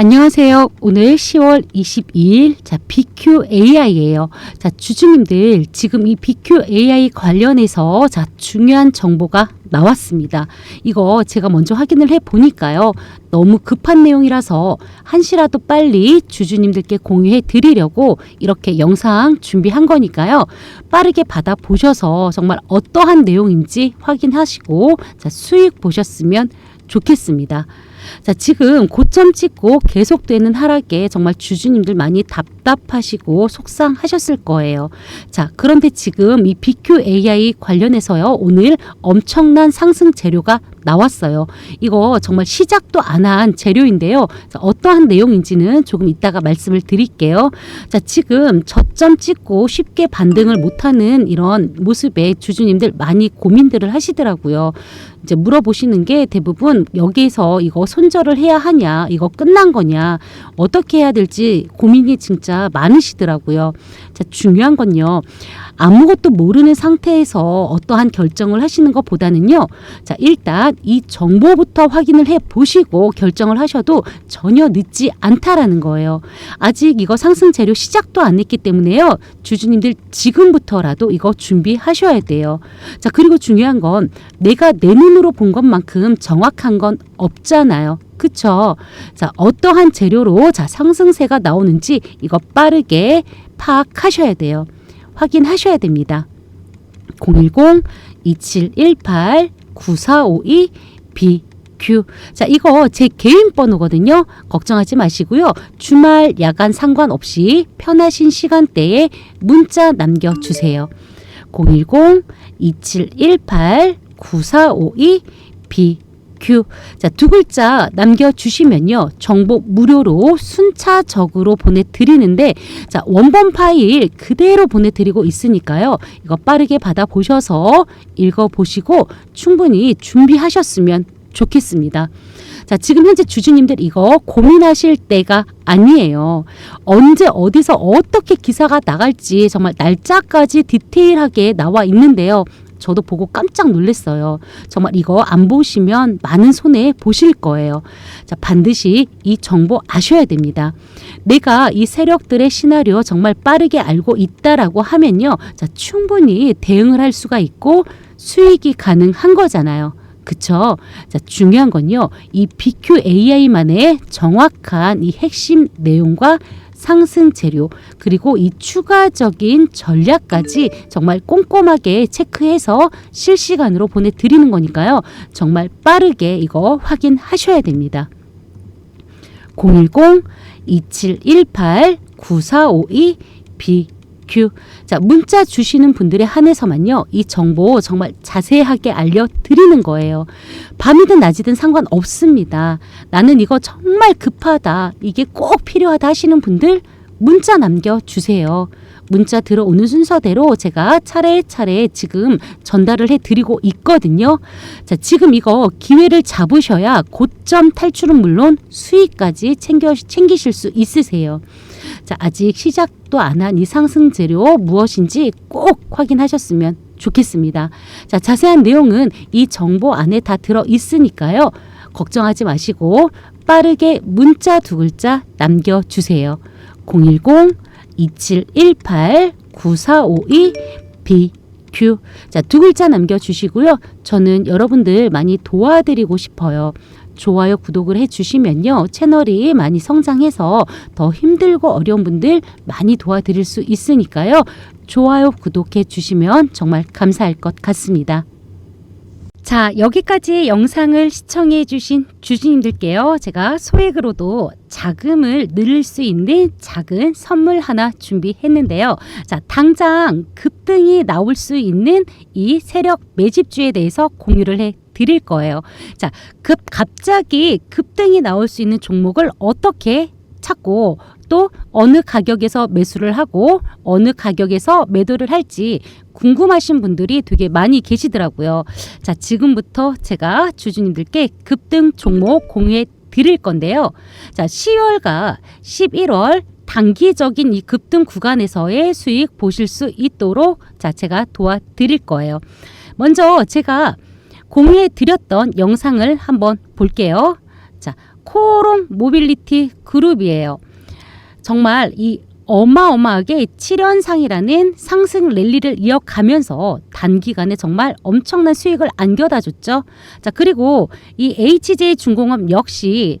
안녕하세요. 오늘 10월 22일 자 BQAI예요. 자 주주님들 지금 이 BQAI 관련해서 자 중요한 정보가 나왔습니다. 이거 제가 먼저 확인을 해 보니까요. 너무 급한 내용이라서 한시라도 빨리 주주님들께 공유해 드리려고 이렇게 영상 준비한 거니까요. 빠르게 받아 보셔서 정말 어떠한 내용인지 확인하시고 자 수익 보셨으면 좋겠습니다. 자, 지금 고점 찍고 계속되는 하락에 정말 주주님들 많이 답답하시고 속상하셨을 거예요. 자, 그런데 지금 이 BQAI 관련해서요, 오늘 엄청난 상승 재료가 나왔어요. 이거 정말 시작도 안 한 재료인데요. 자, 어떠한 내용인지는 조금 이따가 말씀을 드릴게요. 자, 지금 저점 찍고 쉽게 반등을 못하는 이런 모습에 주주님들 많이 고민들을 하시더라고요. 이제 물어보시는 게 대부분 여기에서 이거 손절을 해야 하냐, 이거 끝난 거냐, 어떻게 해야 될지 고민이 진짜 많으시더라고요. 자, 중요한 건요. 아무것도 모르는 상태에서 어떠한 결정을 하시는 것보다는요. 자, 일단 이 정보부터 확인을 해 보시고 결정을 하셔도 전혀 늦지 않다라는 거예요. 아직 이거 상승 재료 시작도 안 했기 때문에요. 주주님들 지금부터라도 이거 준비하셔야 돼요. 자, 그리고 중요한 건 내가 내 눈으로 눈으로 본 것만큼 정확한 건 없잖아요. 그쵸? 자, 어떠한 재료로 자, 상승세가 나오는지 이거 빠르게 파악하셔야 돼요. 확인하셔야 됩니다. 010-2718-9452-B 큐. 자, 이거 제 개인 번호거든요. 걱정하지 마시고요. 주말, 야간 상관없이 편하신 시간대에 문자 남겨주세요. 010-2718 9452BQ. 자, 두 글자 남겨주시면요. 정보 무료로 순차적으로 보내드리는데, 자, 원본 파일 그대로 보내드리고 있으니까요. 이거 빠르게 받아보셔서 읽어보시고 충분히 준비하셨으면 좋겠습니다. 자, 지금 현재 주주님들 이거 고민하실 때가 아니에요. 언제 어디서 어떻게 기사가 나갈지 정말 날짜까지 디테일하게 나와 있는데요. 저도 보고 깜짝 놀랐어요. 정말 이거 안 보시면 많은 손해 보실 거예요. 자, 반드시 이 정보 아셔야 됩니다. 내가 이 세력들의 시나리오 정말 빠르게 알고 있다라고 하면요. 자, 충분히 대응을 할 수가 있고 수익이 가능한 거잖아요. 그쵸? 자, 중요한 건요. 이 BQAI만의 정확한 이 핵심 내용과 상승 재료 그리고 이 추가적인 전략까지 정말 꼼꼼하게 체크해서 실시간으로 보내드리는 거니까요. 정말 빠르게 이거 확인하셔야 됩니다. 010-2718-9452 B q 자, 문자 주시는 분들에 한해서만요. 이 정보 정말 자세하게 알려드리는 거예요. 밤이든 낮이든 상관없습니다. 나는 이거 정말 급하다. 이게 꼭 필요하다 하시는 분들 문자 남겨주세요. 문자 들어오는 순서대로 제가 차례차례 지금 전달을 해드리고 있거든요. 자, 지금 이거 기회를 잡으셔야 고점 탈출은 물론 수익까지 챙겨, 챙기실 수 있으세요. 자, 아직 시작도 안 한 이 상승 재료 무엇인지 꼭 확인하셨으면 좋겠습니다. 자, 자세한 내용은 이 정보 안에 다 들어 있으니까요. 걱정하지 마시고 빠르게 문자 두 글자 남겨 주세요. 010-2718-9452 B q 자, 두 글자 남겨주시고요. 저는 여러분들 많이 도와드리고 싶어요. 좋아요, 구독을 해주시면요. 채널이 많이 성장해서 더 힘들고 어려운 분들 많이 도와드릴 수 있으니까요. 좋아요, 구독해 주시면 정말 감사할 것 같습니다. 자, 여기까지 영상을 시청해 주신 주주님들께요. 제가 소액으로도 자금을 늘릴 수 있는 작은 선물 하나 준비했는데요. 자, 당장 급등이 나올 수 있는 이 세력 매집주에 대해서 공유를 해 드릴 거예요. 자, 급 갑자기 급등이 나올 수 있는 종목을 어떻게 찾고 또 어느 가격에서 매수를 하고 어느 가격에서 매도를 할지 궁금하신 분들이 되게 많이 계시더라고요. 자, 지금부터 제가 주주님들께 급등 종목 공유해 드릴 건데요. 자, 10월과 11월 단기적인 이 급등 구간에서의 수익 보실 수 있도록 자, 제가 도와드릴 거예요. 먼저 제가 공유해 드렸던 영상을 한번 볼게요. 자, 코오롱 모빌리티 그룹이에요. 정말 이 어마어마하게 7연상이라는 상승 랠리를 이어가면서 단기간에 정말 엄청난 수익을 안겨다 줬죠. 자, 그리고 이 HJ 중공업 역시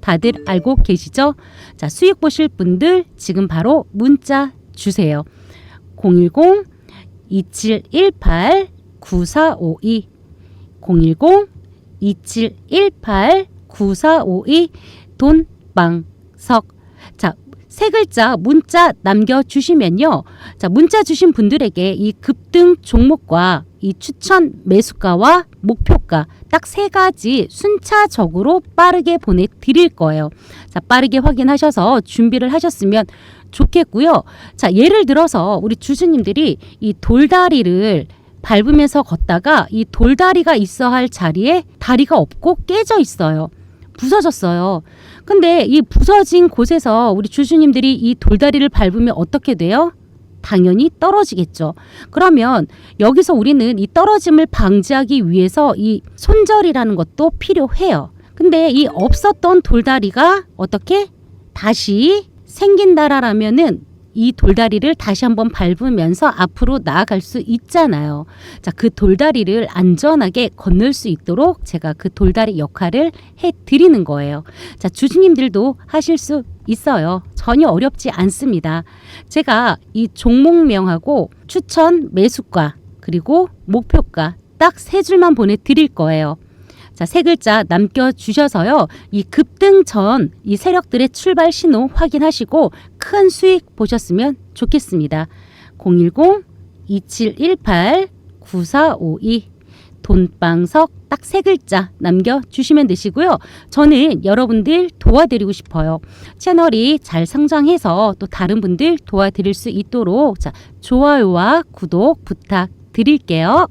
다들 알고 계시죠? 자, 수익 보실 분들 지금 바로 문자 주세요. 010 2718 9452 010 2718 9452 돈방석 자, 세 글자 문자 남겨 주시면요. 자, 문자 주신 분들에게 이 급등 종목과 이 추천 매수가와 목표가 딱 세 가지 순차적으로 빠르게 보내 드릴 거예요. 자, 빠르게 확인하셔서 준비를 하셨으면 좋겠고요. 자, 예를 들어서 우리 주주님들이 이 돌다리를 밟으면서 걷다가 이 돌다리가 있어 할 자리에 다리가 없고 깨져 있어요. 부서졌어요. 근데 이 부서진 곳에서 우리 주주님들이 이 돌다리를 밟으면 어떻게 돼요? 당연히 떨어지겠죠. 그러면 여기서 우리는 이 떨어짐을 방지하기 위해서 이 손절이라는 것도 필요해요. 근데 이 없었던 돌다리가 어떻게 다시 생긴다라면은 이 돌다리를 다시 한번 밟으면서 앞으로 나아갈 수 있잖아요. 자, 그 돌다리를 안전하게 건널 수 있도록 제가 그 돌다리 역할을 해 드리는 거예요. 자, 주주님들도 하실 수 있어요. 전혀 어렵지 않습니다. 제가 이 종목명하고 추천 매수가 그리고 목표가 딱 세 줄만 보내 드릴 거예요. 자, 세 글자 남겨 주셔서요. 이 급등 전 이 세력들의 출발 신호 확인하시고 큰 수익 보셨으면 좋겠습니다. 010 2718 9452 돈방석 딱 세 글자 남겨 주시면 되시고요. 저는 여러분들 도와드리고 싶어요. 채널이 잘 성장해서 또 다른 분들 도와드릴 수 있도록 자, 좋아요와 구독 부탁드릴게요.